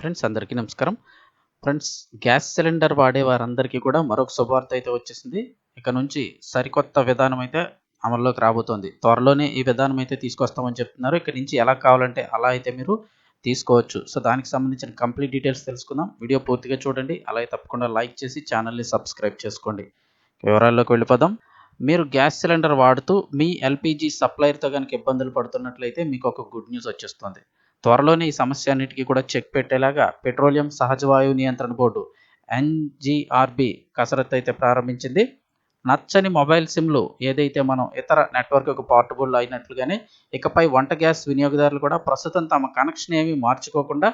Friends అందరికీ నమస్కారం. Friends gas cylinder వాడే వారందరికీ కూడా మరొక శుభవార్త అయితే వచ్చేసింది. ఇక నుంచి సరికొత్త విధానం అయితే అమల్లోకి రాబోతోంది. త్వరలోనే ఈ విధానం అయితే తీసుకొస్తామని చెప్తున్నారు. ఇక నుంచి ఎలా కావాలంటే అలా అయితే మీరు తీసుకోవచ్చు. సో దానికి సంబంధించిన కంప్లీట్ డీటెయిల్స్ తెలుసుకుందాం. వీడియో పూర్తిగా చూడండి. అలాగే తప్పకుండా లైక్ చేసి ఛానల్ని సబ్స్క్రైబ్ చేసుకోండి. వివరాల్లోకి వెళ్ళిపోదాం. మీరు గ్యాస్ సిలిండర్ వాడుతూ మీ ఎల్పిజి సప్లైర్తో కనుక ఇబ్బందులు పడుతున్నట్లయితే మీకు ఒక గుడ్ న్యూస్ వచ్చేస్తుంది. త్వరలోనే ఈ సమస్య అన్నిటికీ కూడా చెక్ పెట్టేలాగా పెట్రోలియం సహజ వాయువు నియంత్రణ బోర్డు ఎన్జీఆర్బి కసరత్తు అయితే ప్రారంభించింది. నచ్చని మొబైల్ సిమ్లు ఏదైతే మనం ఇతర నెట్వర్క్కు పోర్టబుల్ అయినట్లుగానే ఇకపై వంట గ్యాస్ వినియోగదారులు కూడా ప్రస్తుతం తమ కనెక్షన్ ఏమీ మార్చుకోకుండా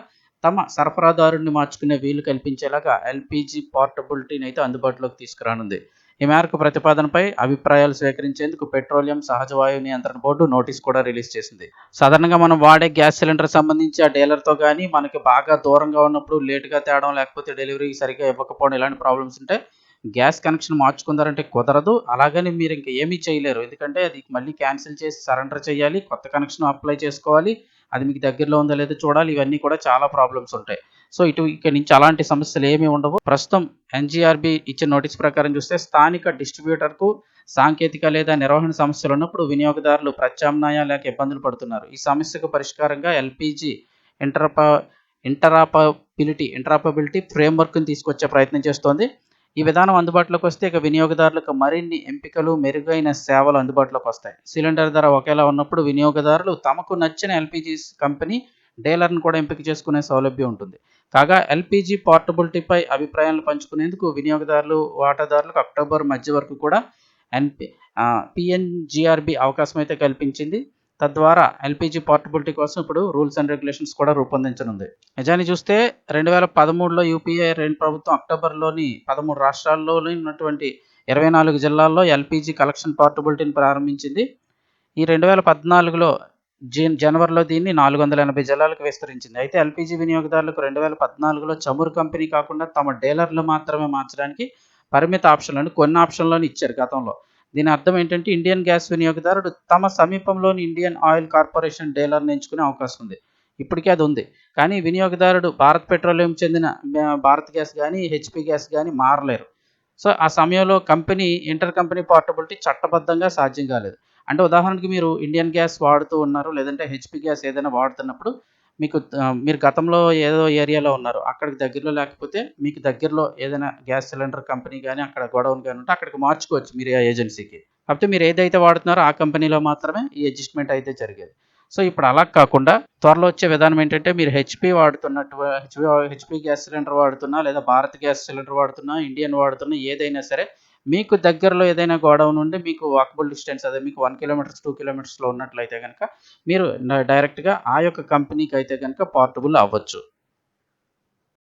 తమ సరఫరాదారుని మార్చుకునే వీలు కల్పించేలాగా ఎల్పిజి పోర్టబిలిటీని అయితే అందుబాటులోకి తీసుకురానుంది. ఈ మేరకు ప్రతిపాదనపై అభిప్రాయాలు స్వీకరించేందుకు పెట్రోలియం సహజ వాయువు నియంత్రణ బోర్డు నోటీస్ కూడా రిలీజ్ చేసింది. సాధారణంగా మనం వాడే గ్యాస్ సిలిండర్ సంబంధించి ఆ డీలర్తో కానీ మనకి బాగా దూరంగా ఉన్నప్పుడు లేటుగా తేవడం లేకపోతే డెలివరీ సరిగ్గా ఇవ్వకపోవడం ఇలాంటి ప్రాబ్లమ్స్ ఉంటే గ్యాస్ కనెక్షన్ మార్చుకుందారంటే కుదరదు. అలాగని మీరు ఇంకా ఏమీ చేయలేరు. ఎందుకంటే అది మళ్ళీ క్యాన్సిల్ చేసి సరెండర్ చేయాలి కొత్త కనెక్షన్ అప్లై చేసుకోవాలి అది మీకు దగ్గరలో ఉందో లేదో చూడాలి ఇవన్నీ కూడా చాలా ప్రాబ్లమ్స్ ఉంటాయి. సో ఇటు ఇక్కడ నుంచి అలాంటి సమస్యలు ఏమీ ఉండవు. ప్రస్తుతం ఎన్జీఆర్బి ఇచ్చిన నోటీస్ ప్రకారం చూస్తే స్థానిక డిస్ట్రిబ్యూటర్కు సాంకేతిక లేదా నిర్వహణ సమస్యలు ఉన్నప్పుడు వినియోగదారులు ప్రత్యామ్నాయ లేక ఇబ్బందులు పడుతున్నారు. ఈ సమస్యకు పరిష్కారంగా ఎల్పిజి ఇంటర్ప ఇంటరాపబిలిటీ ఇంటరాపబిలిటీ ఫ్రేమ్వర్క్ని తీసుకొచ్చే ప్రయత్నం చేస్తోంది. ఈ విధానం అందుబాటులోకి వస్తే ఇక వినియోగదారులకు మరిన్ని ఎంపికలు మెరుగైన సేవలు అందుబాటులోకి వస్తాయి. సిలిండర్ ధర ఒకేలా ఉన్నప్పుడు వినియోగదారులు తమకు నచ్చిన ఎల్పిజి కంపెనీ డీలర్ను కూడా ఎంపిక చేసుకునే సౌలభ్యం ఉంటుంది. కాగా ఎల్పిజి పోర్టబిలిటీపై అభిప్రాయాలను పంచుకునేందుకు వినియోగదారులు వాటాదారులకు అక్టోబర్ మధ్య వరకు కూడా ఎన్పి పిఎన్జిఆర్బి అవకాశం అయితే కల్పించింది. తద్వారా ఎల్పిజి పోర్టబిలిటీ కోసం ఇప్పుడు రూల్స్ అండ్ రెగ్యులేషన్స్ కూడా రూపొందించనుంది. నిజాన్ని చూస్తే రెండు వేల పదమూడులో యూపీఏ రెండు ప్రభుత్వం అక్టోబర్లోని పదమూడు రాష్ట్రాల్లోని ఉన్నటువంటి ఇరవై నాలుగు జిల్లాల్లో ఎల్పిజి కలెక్షన్ పోర్టబిలిటీని ప్రారంభించింది. ఈ రెండు వేల పద్నాలుగులో జన్ జనవరిలో దీన్ని నాలుగు వందల ఎనభై జిల్లాలకు విస్తరించింది. అయితే ఎల్పిజి వినియోగదారులకు రెండు వేల పద్నాలుగులో చమురు కంపెనీ కాకుండా తమ డీలర్లు మాత్రమే మార్చడానికి పరిమిత ఆప్షన్లను కొన్ని ఆప్షన్లను ఇచ్చారు గతంలో. దీని అర్థం ఏంటంటే ఇండియన్ గ్యాస్ వినియోగదారుడు తమ సమీపంలోని ఇండియన్ ఆయిల్ కార్పొరేషన్ డీలర్ని ఎంచుకునే అవకాశం ఉంది. ఇప్పటికే అది ఉంది. కానీ వినియోగదారుడు భారత్ పెట్రోలియం చెందిన భారత్ గ్యాస్ కానీ హెచ్పి గ్యాస్ కానీ మారలేరు. సో ఆ సమయంలో కంపెనీ ఇంటర్ కంపెనీ పోర్టబిలిటీ చట్టబద్ధంగా సాధ్యం కాలేదు. అంటే ఉదాహరణకి మీరు ఇండియన్ గ్యాస్ వాడుతూ ఉన్నారు లేదంటే హెచ్పి గ్యాస్ ఏదైనా వాడుతున్నప్పుడు మీకు మీరు గతంలో ఏదో ఏరియాలో ఉన్నారు అక్కడికి దగ్గరలో లేకపోతే మీకు దగ్గరలో ఏదైనా గ్యాస్ సిలిండర్ కంపెనీ కానీ అక్కడ గొడవన్ కానీ ఉంటే అక్కడికి మార్చుకోవచ్చు మీరు ఆ ఏజెన్సీకి. కాకపోతే మీరు ఏదైతే వాడుతున్నారో ఆ కంపెనీలో మాత్రమే ఈ అడ్జస్ట్మెంట్ అయితే జరిగేది. సో ఇప్పుడు అలా కాకుండా త్వరలో వచ్చే విధానం ఏంటంటే మీరు హెచ్పి వాడుతున్నట్టు హెచ్పి హెచ్పి గ్యాస్ సిలిండర్ వాడుతున్నా లేదా భారత్ గ్యాస్ సిలిండర్ వాడుతున్నా ఇండియన్ వాడుతున్నా ఏదైనా సరే మీకు దగ్గరలో ఏదైనా గోడౌన్ ఉంటే మీకు వాకబుల్ డిస్టెన్స్ అదే మీకు వన్ కిలోమీటర్స్ టూ కిలోమీటర్స్లో ఉన్నట్లయితే కనుక మీరు డైరెక్ట్గా ఆ యొక్క కంపెనీకి అయితే కనుక పోర్టబుల్ అవ్వచ్చు.